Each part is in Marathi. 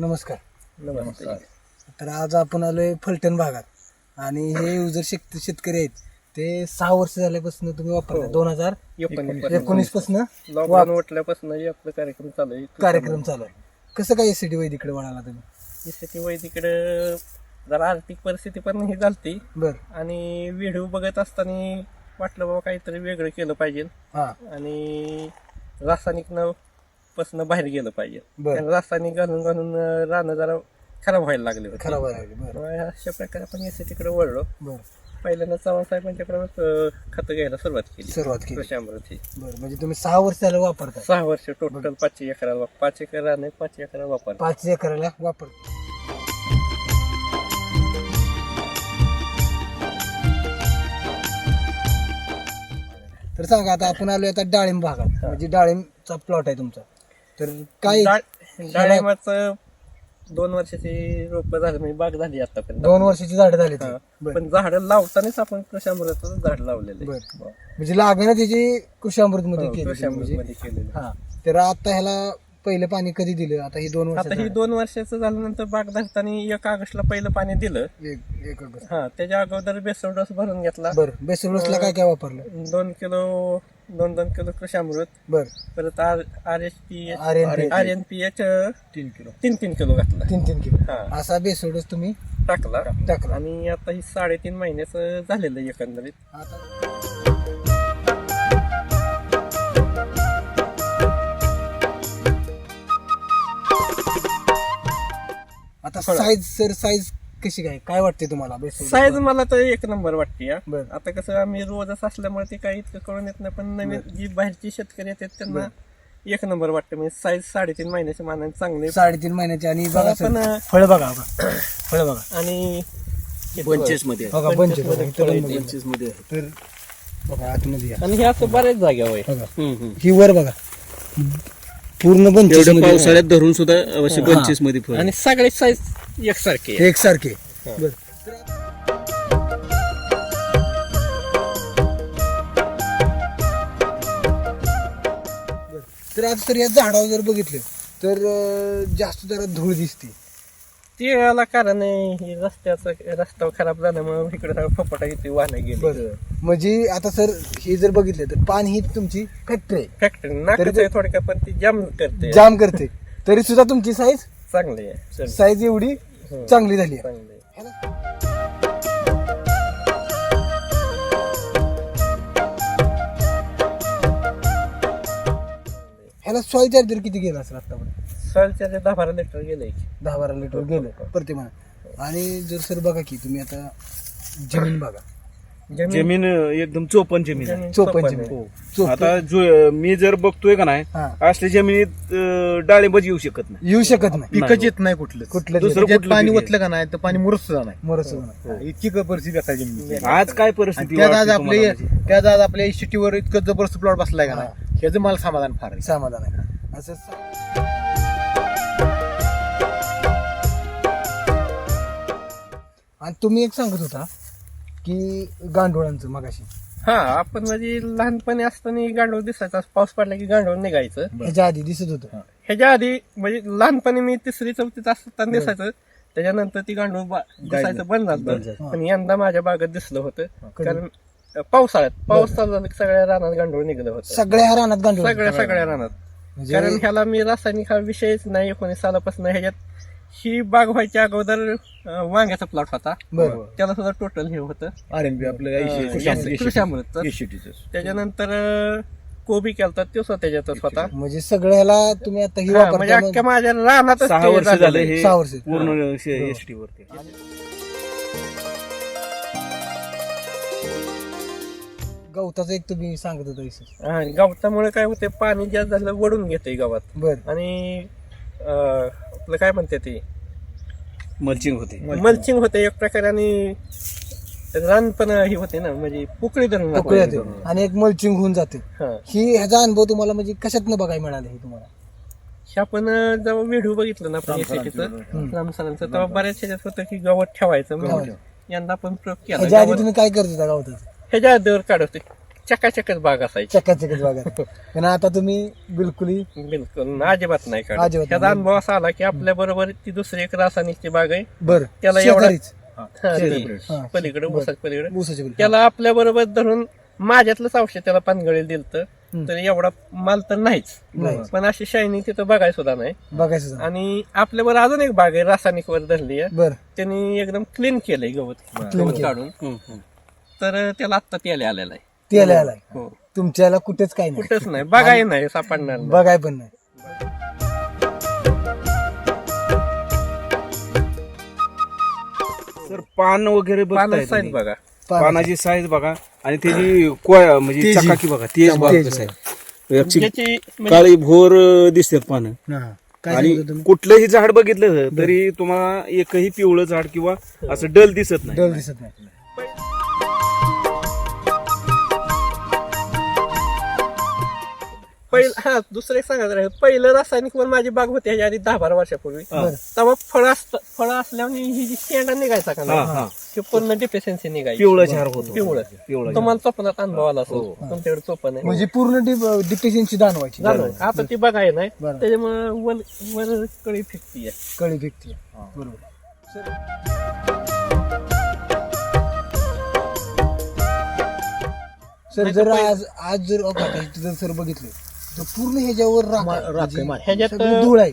नमस्कार. नमस्कार. तर आज आपण आलोय फलटण भागात. आणि हे युजर शेत शेतकरी आहेत. ते सहा वर्ष झाल्यापासून तुम्ही वापरता दोन हजार एकोणीसपासून लॉकडाऊन हे आपला कार्यक्रम चालू आहे. कार्यक्रम चालू आहे. कसं काय एसीडी वैदिकडे वळाला तुम्ही? जसं वैदिकडे जरा आर्थिक परिस्थिती पण ही झालती. बर. आणि व्हिडिओ बघत असताना वाटलं बाबा काहीतरी वेगळं केलं पाहिजे. हा. आणि रासायनिक न पासून बाहेर गेलं पाहिजे. बर. रासायनिक घालून घालून अं, रानं जरा खराब व्हायला लागले होते. खराब व्हायला बर. अशा प्रकारे आपण एस तिकडे वळलो. बर. पहिल्यांदा चव्हाण साहेबांच्याकडे खतं घ्यायला सुरुवात केली. सुरुवात केली. कृषी अमृतची बर म्हणजे तुम्ही सहा वर्ष झालं वापरताय. सहा वर्ष टोटल पाचशे एकराला वाप- पाच एकर रान आहे पाच एकर वापर. पाच एकराला वापर. तर सांगा आता आपण आलोय आता डाळिंब भागात. म्हणजे डाळिंबचा प्लॉट आहे तुमचा. तर काय डाळ- डाळिंबाचं दोन वर्षाची रोप झाली म्हणजे बाग झाली आतापर्यंत. दोन वर्षाची झाडं झाली ती. हा. बर. पण झाड लावतानाच आपण कृषी अमृताचं झाड लावलेलं बर. आहे म्हणजे लागणं त्याची कृषी मध्ये हो, केली तुम्ही केलेलं. हा. तर आता ह्याला पहिलं पाणी कधी दिलं? आता ही दोन वर्ष आता ही दोन वर्षाचं झाल्यानंतर बाग धरताना एक ऑगस्टला पहिलं पाणी दिलं. एक. हा त्याच्या अगोदर बेसळ डोस भरून घेतला. बर. बेसोडसला काय काय वापरलं? दोन किलो दोन दोन किलो कृषी अमृत. बर. परत R R S P RNPH. R N P H तीन किलो. तीन तीन किलो घातला. तीन तीन किलो. हा. असा बेसोडस तुम्ही टाकला. टाकला. आणि आता ही साडेतीन महिन्याचं झालेलं आहे एकंदरीत. आता आता साईज सर साईज कशी काय? काय वाटते तुम्हाला? साईज मला तर एक नंबर वाटते या बर. आता कसं आम्ही रोजच असल्यामुळे ते काही इतकं कळून येत नाही पण नवीन जी बाहेरची शेतकरी येतात त्यांना एक नंबर वाटतं. म्हणजे साईज साडेतीन महिन्याच्या मानाने चांगले. साडेतीन महिन्याची आणि बघा पण फळ बघा बघा. फळ बघा. आणि पंचवीसमध्ये. बघा पंच बघा इथं पण बघा. पंचवीसमध्ये आहे. तर बघा आतमध्ये या. आणि हे असं बऱ्याच जाग्यावर आहे बघा. ही वर बघा. पूर्ण एवढं मध्ये. पावसाळ्यात धरून सुद्धा अवश्य पंचवीसमध्ये फळ. आणि सगळे साईज एकसारखे. आहे. एकसारखे बर. तर आता तर या झाडावर जर बघितलं तर अं, जास्त जरा धूळ दिसते. ते याला कारण आहे हे रस्त्याचं रस्ता खराब झाल्यामुळे इकडे सगळं फपाटा इथे वाहण्या गेली. बरं. म्हणजे आता सर हे जर बघितलं तर पाणी ही तुमची फॅक्टरी आहे. फॅक्टरी नाकाच आहे थोडक्यात पण ती जाम करते. जाम करते. तरी सुद्धा तुमची साईज चांगली आहे साईज एवढी चांगली झाली आहे. चांगली आहे. ह्याला- सॉइल चार्जर किती गेला असेल आतापर्यंत? सॉईलच्या ते दहा बारा लिटर गेले दहा बारा लिटर गेलं प्रतिमा. आणि जर सर बघा की तुम्ही आता जमीन बघा. जमीन एकदम चोपन जमीन आहे. जमीन. चोपन चोपन जमीन. आहे. चोपन. आता जो मी जर बघतोय का नाही हा. असल्या जमिनीत अं, डाळिंबच येऊ शकत नाही. येऊ शकत नाही. पिकच येत नाही कुठलं कुठलं दुसरं त्याच्यात कुठलं पाणी पीक ओतलं का नाही तर पाणी मुरत सुद्धा नाही मोरच इतकी क- परिस्थिती आता जमिनीची. आज काय आणि परिस्थिती त्यात आज वाटते आपले तुम्हाला माझी? त्यात आज आपल्या इन्स्टिट्यूटवर इतकं जबरदस्त प्लॉट बसलाय का नाही ह्याचं मला समाधान फार आहे. समाधान आहे. असं सा- आणि तुम्ही एक सांगत होता की गांडोळांचं मगाशी. हा आपण म्हणजे लहानपणी असताना गांडूळ दिसायचा पाऊस पडला की गांडूळ निघायचं. ह्याच्या आधी दिसत होतं. ह्याच्या आधी म्हणजे लहानपणी मी तिसरी चौथीत असताना दिसायचं. त्याच्यानंतर ती गांडूळ दिसायचं बंद झालं. पण यंदा माझ्या बागेत दिसलं होतं. कारण पावसाळ्यात. पाऊस चालू झाला की सगळ्या रानात गांडूळ निघलं होतं. सगळ्या रानात गांडोळ. सगळ्या सगळ्या रानात. म्हणजे कारण ह्याला मी रासायनिक हा विषयच नाही एकोणीस सालापासून. ह्याच्यात ही बाग व्हायच्या अगोदर अं, वांग्याचा प्लॉट होता. बरं त्याला सुद्धा टोटल हे होतं. आर एन बी आपलं अं, कृषामृत एसीटीचं त्याच्यानंतर अं, कोबी केलता तो स्वतः त्याच्यातच होता. म्हणजे सगळ्याला तुम्ही आता ही हा, म्हणजे वापरता अख्ख्या माझ्या रानातच सहा ते वर्ष झाले. हे सहा वर्ष. पूर्ण एस टी वरती. गवताचं एक तुम्ही सांगत होता विशेष. हा, गवतामुळे काय होते पाणी जास्त झालं वडून घेते गावात. बर. आणि आपलं काय म्हणते ते? मल्चिंग होते. मल्चिंग होते एक प्रकारे आणि रान पण हे होते ना म्हणजे पोकळी ते. आणि एक मल्चिंग होऊन जाते. हा. ही ह्याचा अनुभव तुम्हाला म्हणजे कशातनं बघायला मिळाला हे तुम्हाला? हे आपण जेव्हा व्हिडिओ बघितलं ना आपण सरांचं तेव्हा बऱ्याच ह्याच्यात होतं की गवत ठेवायचं म्हणून यंदा आपण प्रयोग केला. ह्याच्या आधी गवत- तुम्ही काय करत होता गवताचं? ह्याच्या आधीवर काढवते चकाचकच बाग असायची. चकाचकच बागात पण आता तुम्ही बिलकुलही बिलकुल अजिबात नाही अजिबात त्याचा नाही. अनुभव असा आला की आपल्या बरोबर ती दुसरी एक रासायनिकची बाग आहे. बर. त्याला एवढा- शेजारीच. हा, ती हा. पलीकडे ऊसाच्या पलीकडे. बिल त्याला आपल्या बरोबर धरून माझ्यातलंच औषध त्याला पानगळी दिलत. तर एवढा माल तर नाहीच. नाही. पण अशी शायनिंग तिथं बघायला सुद्धा नाही. बघायचं जरा. आणि आपल्याबरोबर अजून एक बाग आहे रासायनिक वर धरली आहे. बर. त्यांनी एकदम क्लीन केलंय गवत. गवत केलं. काढून. तर त्याला आत्ता तेल आलेला आहे. तेल आलाय हो. तुमच्याला कुठेच काही नाही. कुठंच नाही. बघाय नाही सापडणार नाही. बघाय पण नाही. तर पान वगैरे बघताय पानाची साईज तुम्ही. बघा. पान- पानाची साईज बघा. आणि त्याची कोय म्हणजे तेजी. चकाकी बघा तेज बघा तेज. कसं आहे. याची त्याची म्हणजे काळी भोर अं, दिसतात पानं. हा. काय आणि सांगतो तुम्ही? कुठलंही झाड बघितलं तरी तुम्हाला एकही पिवळं झाड किंवा असं डल दिसत नाही. डल दिसत नाही. पहिलं हा दुसरं एक सांगायचं राहिलं पहिलं रासायनिक वर माझी बाग होती ह्याच्या आधी दहा बारा वर्षापूर्वी. बरं. तेव्हा फळ असत फळ असल्याने ही जी शेंडा निघायचा का हा, नाही? हा. ते पूर्ण डिफिशियन्सी निघायची. पिवळं झाड होतं पिवळं. पिवळं तुम्हाला चोपनात अनुभव आला असो तुमच्याकडे चोपन आहे म्हणजे पूर्ण डिफिशियन्सी दानवायची झालं आता ती बघाय नाही बरं. त्याच्यामुळे वर वर कळी फिरती आहे कळी फेकते बरोबर. सर जर आज आज जर जर सर बघितलं तर पूर्ण ह्याच्यावर राख आहे. राख आहे, म्हणजे ह्याच्यात सगळी धूळ आहे.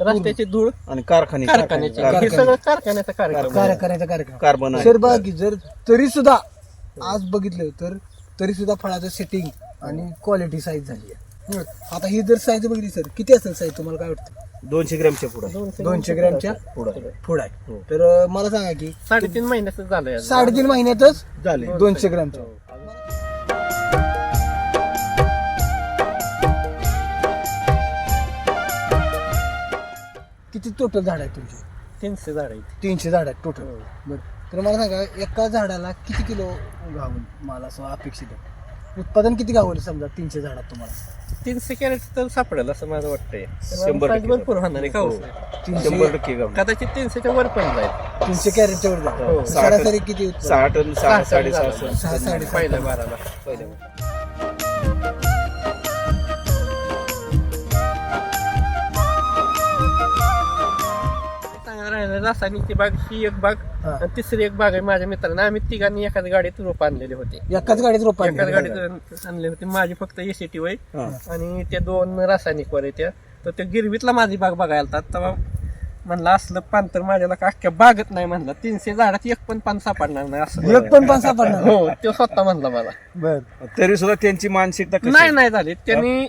रस्त्याची धूळ? आणि कारखाने कारखान्याची. हे सगळं कारखान्याचा कार्यक्रम आहे. कार्यक्रमाचा कार्यक्रम. कार्बन आहे. सर बघा की जर तरी सुद्धा आज बघितलं तर तरी सुद्धा फळाचं सेटिंग आणि क्वालिटी साईज झाली आहे. आता ही जर साईज बघितली सर किती असेल साईज तुम्हाला काय वाटतं? दोनशे ग्रॅमच्या पुढे दोनशे दोनशे ग्रॅमच्या पुढं. पुढं आहे. तर अं, मला सांगा की साडेतीन महिन्याचं आज. साडेतीन महिन्यातच झाले दोनशे ग्रॅमच्या किती टोटल झाड आहेत तुमचे? तीनशे झाड आहेत. तीनशे झाड आहेत टोटल बरं. तर मला सांगा एका झाडाला किती किलो गावल मला असं अपेक्षित आहे? उत्पादन किती गावलं समजा तीनशे झाडात तुम्हाला? तीनशे कॅरेट तर सापडेल असं माझं वाटतंय. शंभर टक्के. भरपूर होणार आहे का हो? तीनशे शंभर टक्के गाव कदाचित तीनशेच्या वर पण जाईल. तीनशे कॅरेटच्या वर हो. जातं. सरासरी किती उत्पादन? सहा सहा साडेसहा. सहा साडेसहा पहिल्या बाराला. सांगायला राहिलं, रासायनिकची बाग ही एक बाग हा. आणि तिसरी एक बाग आहे माझ्या मित्राने. आम्ही तिघांनी एकाच गाडीत रोप आणलेले होते. एकाच गाडीत रोप एकाच गाडीत आणले होते. माझी फक्त एसीटी वय हा. आणि त्या दोन रासायनिक वर त्या. तर त्या गिरवीतला माझी बाग बघायला आलता. तेव्हा म्हणलं असलं पान तर माझ्याला का अख्ख्या बागत नाही? म्हणलं तीनशे झाडात एक पण पान सापडणार नाही. असं एक पण पाच सापडणार हो तो स्वतः म्हणला मला. बर. तरी सुद्धा त्यांची मानसिकता कशी? नाही आहे? नाही झाली. त्यांनी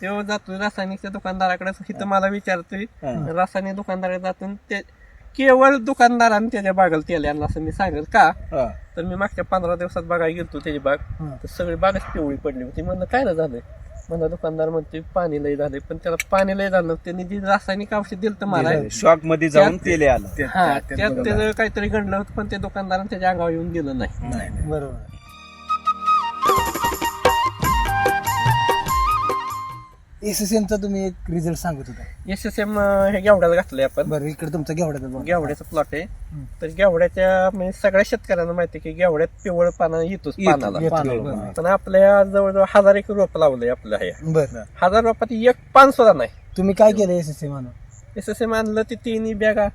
तेव्हा जातोय रासायनिकच्या दुकानदाराकडे इथं मला विचारतोय हा. रासायनिक दुकानदाराकडे जातून ते केवळ दुकानदाराने त्याच्या बागेला तेल आणलं असं मी सांगेल का? हा. तर मी मागच्या पंधरा दिवसात बघायला गेलतो त्याची बाग. हा. तर सगळी बागच पिवळी पडली होती. म्हणलं काय रे झालंय? म्हणलं दुकानदार म्हणते पाणी लय झालंय. पण त्याला पाणी लय झालं त्यांनी जी रासायनिक औषध दिलं तर मला शॉकमध्ये जाऊन तेले आलं. हा त्यात त्याचं काहीतरी घडलं होतं पण ते दुकानदाराने त्याच्या अंगावर येऊन दिलं नाही. बरोबर. एस एस एमचा तुम्ही एक रिझल्ट सांगत होता एस एस एम हे गेवड्याला घातलंय आपण बरं इकडे तुमचा घेवड्याचा बघा. गेवड्याचा प्लॉट आहे तर गेवड्याच्या म्हणजे सगळ्या शेतकऱ्यांना माहिती आहे की गेवड्यात पिवळ पाना येतोच पानाला येतो, पान, बरोबर. पान. पण आपल्या जवळजवळ हजार एक रोप लावलंय आपल्या हे बरं हजार रोपात एक पान सुद्धा नाही तुम्ही काय केलं S S M S S M आणलं ती तिन्ही बॅगा.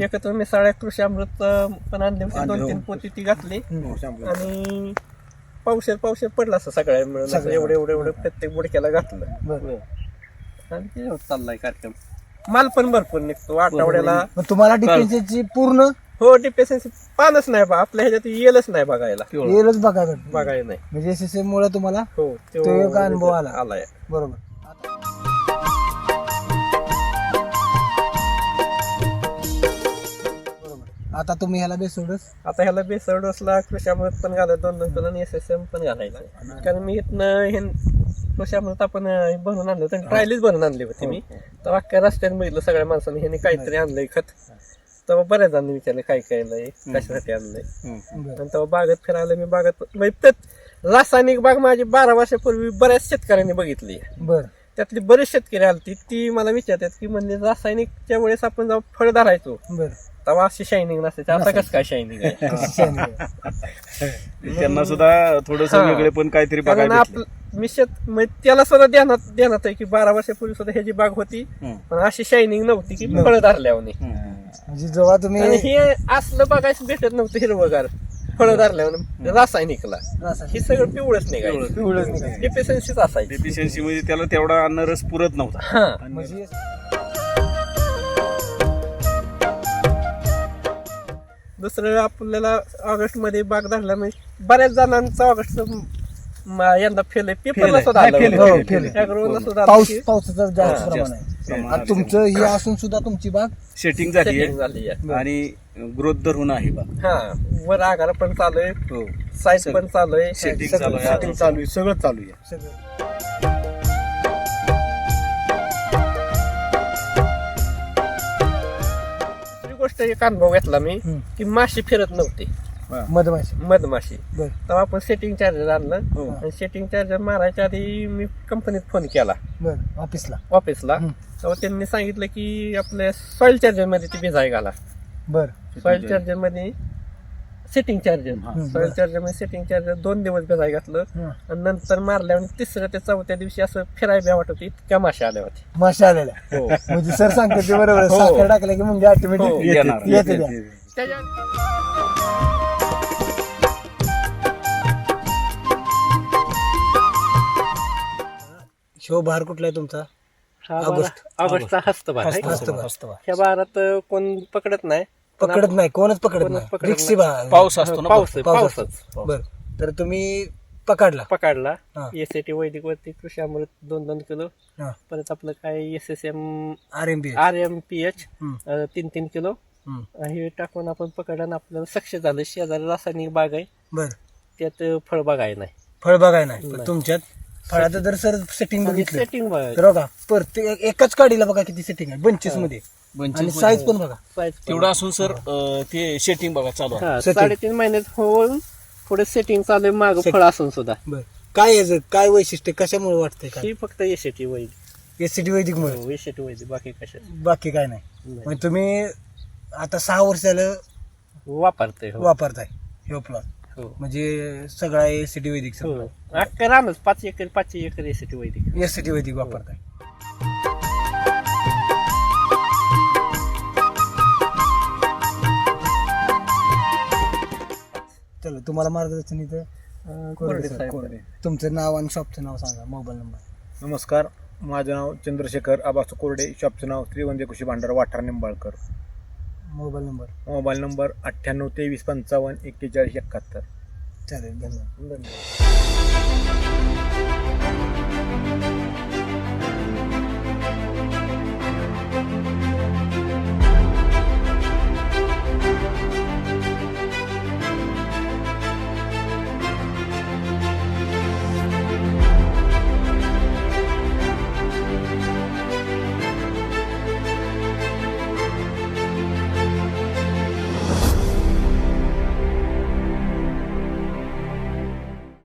एकत्र मिसाळ्या कृषी अमृत अं, पण आणली होती दोन. तीन पोती ती घातली. आणि पावशेर पावशेर पडला असं सगळ्या मिळून. असं सगळ्या. एवढं एवढं एवढं प्रत्येक बुडक्याला घातलं. बरं. आणि ते चाललाय कार्यक्रम. माल पण भरपूर निघतो आठवड्याला. मग तुम्हाला डिफेन्सची पूर्ण? हो डिपेन्सी पानच नाही बा आपल्या ह्याच्यात येलच नाही बघायला. येलच बघा. बघायला नाही. म्हणजे मुळे तुम्हाला हो तो एक अनुभव आला. आलाय. बरोबर. आता तुम्ही ह्याला बेसोडच? आता ह्याला बेसर डोसला कृषामृत पण घालाय दोन दोन किलो एस एस एम पण घालायला. कारण मी इथनं हे कृषामृत आपण अं, भरून आणलं होतं ट्रायलीच भरून आणली होती मी. तर अख्ख्या रस्त्याने बघितलं सगळ्या माणसाने ह्याने काहीतरी आणलंय खत. तेव्हा बऱ्याच जणांनी विचारलं काय काय आणलंय? कशासाठी आणलंय. आणि तेव्हा बागेत फिरायला मी बागेत म्हणजे रासायनिक बाग माझी बारा वर्षापूर्वी बऱ्याच शेतकऱ्यांनी बघितली बर. त्यातली बरेच शेतकरी आलती ती मला विचारतात की म्हणजे रासायनिकच्या वेळेस आपण जेव्हा फळ धरायचो बर. तेव्हा अशी शायनिंग नसते आता कसं काय शायनिंग आहे. त्यांना सुद्धा थोडस हा. वेगळे पण काहीतरी कारण बघायला आपलं मी शेत त्याला सुद्धा ध्यानात ध्यानात आहे की बारा वर्षापूर्वी सुद्धा ह्याची बाग होती हं. पण अशी शायनिंग नव्हती की फळं धरल्यावर म्हणजे जेव्हा आणि तुम्ही हे असलं बघायचं भेटत नव्हतं हिरवगार. फळं धरल्यावर रासायनिकला. हे सगळं पिवळच निघायचं. पिवळंच निघायचं. डिफिशियन्सीच असायची. डेफिशियन्सी म्हणजे त्याला तेवढा अन्न रस पुरत नव्हता. हा. म्हणजे दुसरं आपल्याला ऑगस्टमध्ये बाग धरला म्हणजे बऱ्याच जणांचा ऑगस्ट यंदा फेल आहे. पेपरला सुद्धा आलं फेल आहे, होतं. हो, फेल आहे. अॅग्रोला सुद्धा आलं पाऊस की पावसाचं जास्त हा, प्रमाण जास्त. आहे आता तुमचं हे. असून सुद्धा तुमची बाग सेटिंग झाली setting झाली आहे. आणि ग्रोथ धरून आहे बा हा वर आगार पण चालू आहे. हो. साईज पण चालू आहे. सेटिंग सगळं- चालू आहे. setting चालू आहे. सगळं चालू आहे. सगळं. गोष्ट एक अनुभव घेतला मी हम्म. की माशी फिरत नव्हती. मधमाशी. मधमाशी. बर. तेव्हा आपण सेटिंग चार्जर आणलं. हो. आणि सेटिंग चार्जर मारायच्या आधी मी कंपनीत फोन केला. बर. ऑफिसला ऑफिसला हम्म. तेव्हा त्यांनी सांगितलं की आपल्या सॉइल चार्जरमध्ये ती भिजाय घाला. बर. सॉइल चार्जरमध्ये सेटिंग चार्जर. सॉइल चार्जरमध्ये सेटिंग चार्जर दोन दिवस भिजाय घातलं हं. आणि नंतर मारल्यावर तिसऱ्या ते चौथ्या दिवशी असं फिरायला भ्या वाटत होती इतक्या माश्या आल्या होत्या माशा आलेल्या हो म्हणजे सर सांगतो ते बरोबर आहे. हो. साखर टाकलं की म्हणजे हो. ऑटोमॅटिक येणार. येते त्या. त्याच्या शो बहार कुठला आहे तुमचा हा ऑगस्ट. ऑगस्टचा हस्तभार आहे. हस्तभार. हस्तभार. ह्या बारात कोण पकडत नाही पकडत नाही कोणच पकडत कोणच नाही. पकडत रिक्षी बा- पाऊस असतो ना पाऊस आहे, पाऊस. बर. तर तुम्ही पकडला. पकडला. हा. एसएटी वैदिक वरती कृषी अमृत दोन दोन किलो. हा. परत आपलं काय S S M R M B R M P H. तीन तीन किलो. हे टाकून आपण पकडलं आणि आपल्याला सक्ष झालं. शेजारी रासायनिक बाग आहे. बर. त्यात फळ बागाय नाही. फळ बघाय नाही. पण नाही. तुमच्यात फळाचं जर सर सेटिंग बघितलं सेटिंग तर बघा प्रत्येक एकाच काडीला बघा किती सेटिंग आहे. पंचवीसमध्ये आणि साईज पण बघा. तेवढं असून सर अं, ते सेटिंग बघा चालू आहे. हा, setting. साडेतीन महिन्यात होऊन पुढे सेटिंग चालू आहे माग फळ असून सुद्धा. बर. काय याचं काय वैशिष्ट्य कशामुळे वाटतंय काय? ही फक्त एसएटी वैदिक. एसीटी वैदिक मुळे. एसएटी वैदिक बाकी कशा बाकी काय नाही. म्हणजे तुम्ही आता सहा वर्ष झालं वापरते हो. वापरताय हे प्लॉट हो. म्हणजे सगळा एसीटी वैदिक हो. अख्खं रानच पाच एकर पाचशे एकर एसएटी वैदिक. एसीटी वैदिक वापरताय. तुम्हाला मार्गदर्शन इथं अं, कोरडे कोरडे सर, साहेब. कोरडे. तुमचं नाव आणि शॉपचं नाव सांगा मोबाईल नंबर. नमस्कार माझं नाव चंद्रशेखर आबास कोरडे शॉपचं नाव श्रीवंदे कृषी भांडार Wathar Nimbalkar. Mobile number. Mobile number अठ्ठ्याण्णव तेवीस पंचावन्न एक्केचाळीस एकाहत्तर. चालेल धन्यवाद. धन्यवाद.